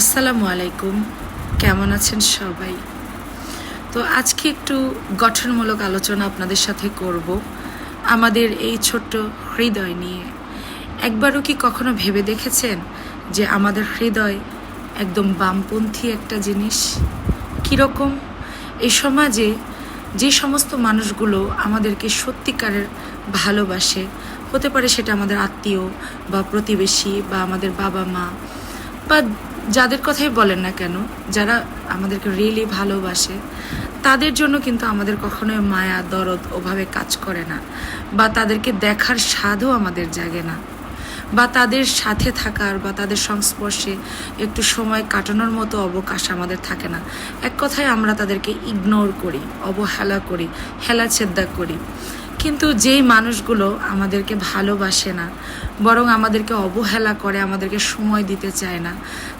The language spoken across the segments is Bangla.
আসসালামু আলাইকুম। কেমন আছেন সবাই? তো আজকে একটু গঠনমূলক আলোচনা আপনাদের সাথে করব। আমাদের এই ছোট্ট হৃদয় নিয়ে। একবারও কি কখনো ভেবে দেখেছেন যে আমাদের হৃদয় একদম বামপন্থী একটা জিনিস? কীরকম? এই সমাজে যে সমস্ত মানুষগুলো আমাদেরকে সত্যিকারের ভালোবাসে, হতে পারে সেটা আমাদের আত্মীয় বা প্রতিবেশী বা আমাদের বাবা মা বা যাদের কথাই বলেন না কেন, যারা আমাদেরকে রিয়েলি ভালোবাসে, তাদের জন্য কিন্তু আমাদের কখনোই মায়া, দরদ ওভাবে কাজ করে না। বা তাদেরকে দেখার স্বাদও আমাদের জাগে না। বা তাদের সাথে থাকার বা তাদের সংস্পর্শে একটু সময় কাটানোর মতো অবকাশ আমাদের থাকে না। এক কথায় আমরা তাদেরকে ইগনোর করি, অবহেলা করি হেলা ছেদ্দা করি। কিন্তু যেই মানুষগুলো আমাদেরকে ভালোবাসে না, বরং আমাদেরকে অবহেলা করে, আমাদেরকে সময় দিতে চায় না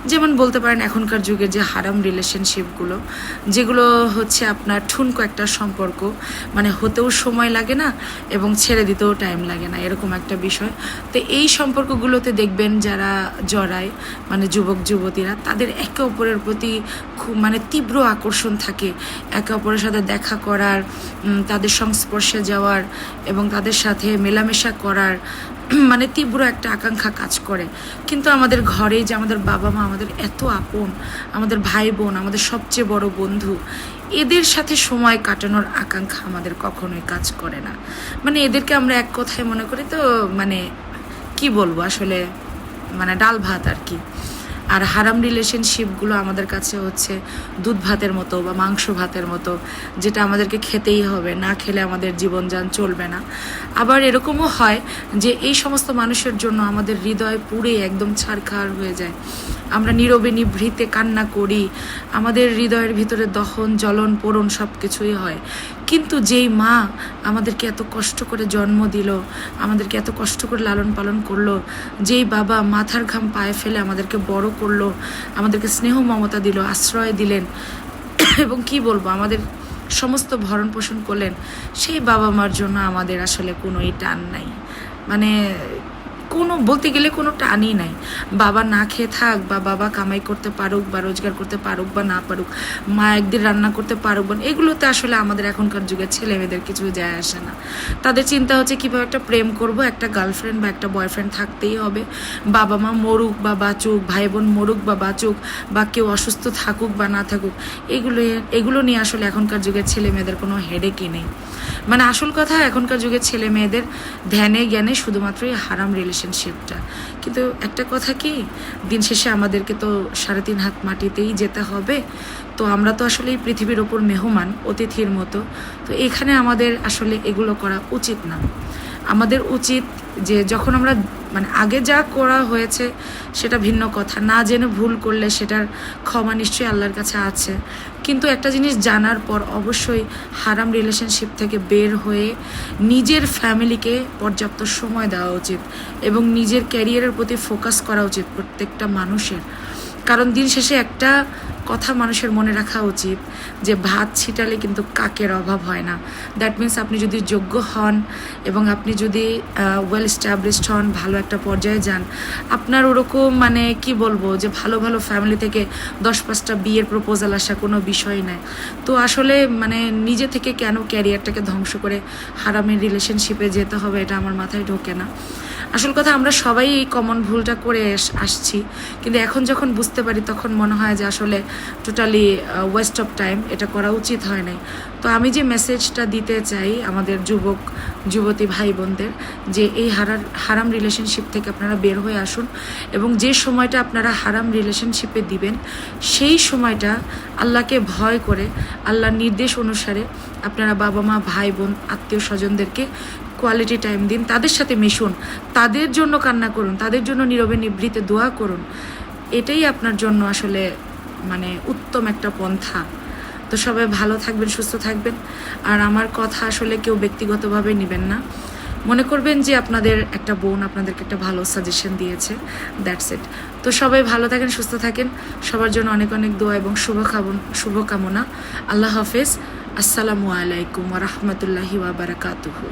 যেমন বলতে পারেন এখনকার যুগে যে হারাম রিলেশনশিপগুলো যেগুলো হচ্ছে আপনার ঠুনকো একটা সম্পর্ক মানে হতেও সময় লাগে না এবং ছেড়ে দিতেও টাইম লাগে না, এরকম একটা বিষয়। তো এই সম্পর্কগুলোতে দেখবেন যারা জড়ায় মানে যুবক, যুবতীরা, তাদের একে অপরের প্রতি খুব মানে তীব্র আকর্ষণ থাকে। একে অপরের সাথে দেখা করার তাদের সংস্পর্শে যাওয়ার এবং তাদের সাথে মেলামেশা করার মানে তীব্র একটা আকাঙ্ক্ষা কাজ করে। কিন্তু আমাদের ঘরে যে আমাদের বাবা মা আমাদের এত আপন, আমাদের ভাই বোন আমাদের সবচেয়ে বড় বন্ধু, এদের সাথে সময় কাটানোর আকাঙ্ক্ষা আমাদের কখনোই কাজ করে না। মানে এদেরকে আমরা এক কথায় মনে করি তো মানে কি বলব আসলে মানে ডাল ভাত আর কি। আর হারাম রিলেশনশিপগুলো আমাদের কাছে হচ্ছে দুধ ভাতের মতো বা মাংস ভাতের মতো, যেটা আমাদেরকে খেতেই হবে, না খেলে আমাদের জীবনযান চলবে না। আবার এরকমও হয় যে এই সমস্ত মানুষের জন্য আমাদের হৃদয় পুড়ে একদম ছাড়খাড় হয়ে যায়। আমরা নীরবে নিভৃতে কান্না করি, আমাদের হৃদয়ের ভিতরে দহন, জ্বলন, পোড়ন সব কিছুই হয়। কিন্তু যেই মা আমাদেরকে এত কষ্ট করে জন্ম দিল, আমাদেরকে এত কষ্ট করে লালন পালন করল, যেই বাবা মাথার ঘাম পায়ে ফেলে আমাদেরকে বড় করল, আমাদেরকে স্নেহ মমতা দিল, আশ্রয় দিলেন, এবং কি বলব, আমাদের সমস্ত ভরণ পোষণ করলেন, সেই বাবা মার জন্য আমাদের আসলে কোনো এই টান নাই। মানে কোনো, বলতে গেলে কোনো টানই নাই। বাবা না খেয়ে থাক বা বাবা কামাই করতে পারুক বা রোজগার করতে পারুক বা না পারুক, মা একদিন রান্না করতে পারুক বা এগুলোতে আসলে আমাদের এখনকার যুগের ছেলে মেয়েদের কিছু যায় আসে না। তাদের চিন্তা হচ্ছে কীভাবে একটা প্রেম করব, একটা গার্লফ্রেন্ড বা একটা বয়ফ্রেন্ড থাকতেই হবে। বাবা মা মরুক বা বাঁচুক, ভাই বোন মরুক বা বাঁচুক, বা কেউ অসুস্থ থাকুক বা না থাকুক, এগুলো এগুলো নিয়ে আসলে এখনকার যুগের ছেলে মেয়েদের কোনো হেডেকই নেই। মানে আসল কথা, এখনকার যুগের ছেলে মেয়েদের ধ্যানে জ্ঞানে শুধুমাত্রই হারাম রিলেশনশিপটা কিন্তু একটা কথা কি, দিন শেষে আমাদেরকে তো সাড়ে তিন হাত মাটিতেই যেতে হবে। তো আমরা তো আসলে এই পৃথিবীর ওপর মেহমান, অতিথির মতো। তো এখানে আমাদের আসলে এগুলো করা উচিত না। আমাদের উচিত যে যখন আমরা মানে আগে যা করা হয়েছে সেটা ভিন্ন কথা। না জেনে ভুল করলে সেটার ক্ষমা নিশ্চয়ই আল্লাহর কাছে আছে। কিন্তু একটা জিনিস জানার পর অবশ্যই হারাম রিলেশনশিপ থেকে বের হয়ে নিজের ফ্যামিলিকে পর্যাপ্ত সময় দেওয়া উচিত এবং নিজের ক্যারিয়ারের প্রতি ফোকাস করা উচিত প্রত্যেকটা মানুষের। কারণ দিন শেষে একটা কথা মানুষের মনে রাখা উচিত যে ভাত ছিটালে কিন্তু কাকের অভাব হয় না। দ্যাট মিন্স আপনি যদি যোগ্য হন এবং আপনি যদি ওয়েল স্ট্যাবলিশড হন, ভালো একটা পর্যায়ে যান, আপনার ওরকম মানে কি বলব যে ভালো ভালো ফ্যামিলি থেকে দশ পাঁচটা বিয়ের প্রপোজাল আসা কোনো বিষয় নয়। তো আসলে মানে নিজে থেকে কেন ক্যারিয়ারটাকে ধ্বংস করে হারামের রিলেশনশিপে যেতে হবে এটা আমার মাথায় ঢোকে না। আসল কথা আমরা সবাই এই কমন ভুলটা করে আসছি। কিন্তু এখন যখন বুঝতে পারি তখন মনে হয় যে আসলে টোটালি ওয়েস্ট অফ টাইম এটা করা উচিত হয় নাই। তো আমি যে মেসেজটা দিতে চাই আমাদের যুবক, যুবতী ভাই বোনদের যে এই হারার, হারাম রিলেশনশিপ থেকে আপনারা বের হয়ে আসুন এবং যে সময়টা আপনারা হারাম রিলেশনশিপে দিবেন, সেই সময়টা আল্লাহকে ভয় করে, আল্লাহর নির্দেশ অনুসারে আপনারা বাবা মা ভাই বোন আত্মীয় স্বজনদেরকে কোয়ালিটি টাইম দিন, তাদের সাথে মিশুন, তাদের জন্য কান্না করুন, তাদের জন্য নীরবে নিভৃতে দোয়া করুন, এটাই আপনার জন্য আসলে মানে উত্তম একটা পন্থা। তো সবাই ভালো থাকবেন, সুস্থ থাকবেন। আর আমার কথা আসলে কেউ ব্যক্তিগতভাবে নেবেন না। মনে করবেন যে আপনাদের একটা বোন আপনাদেরকে একটা ভালো সাজেশন দিয়েছে। দ্যাটস ইট তো সবাই ভালো থাকেন, সুস্থ থাকেন। সবার জন্য অনেক অনেক দোয়া এবং শুভ শুভকামনা। আল্লাহ হাফেজ। আসসালামু আলাইকুম রহমতুল্লাহি ওয়াবারাকাতুহু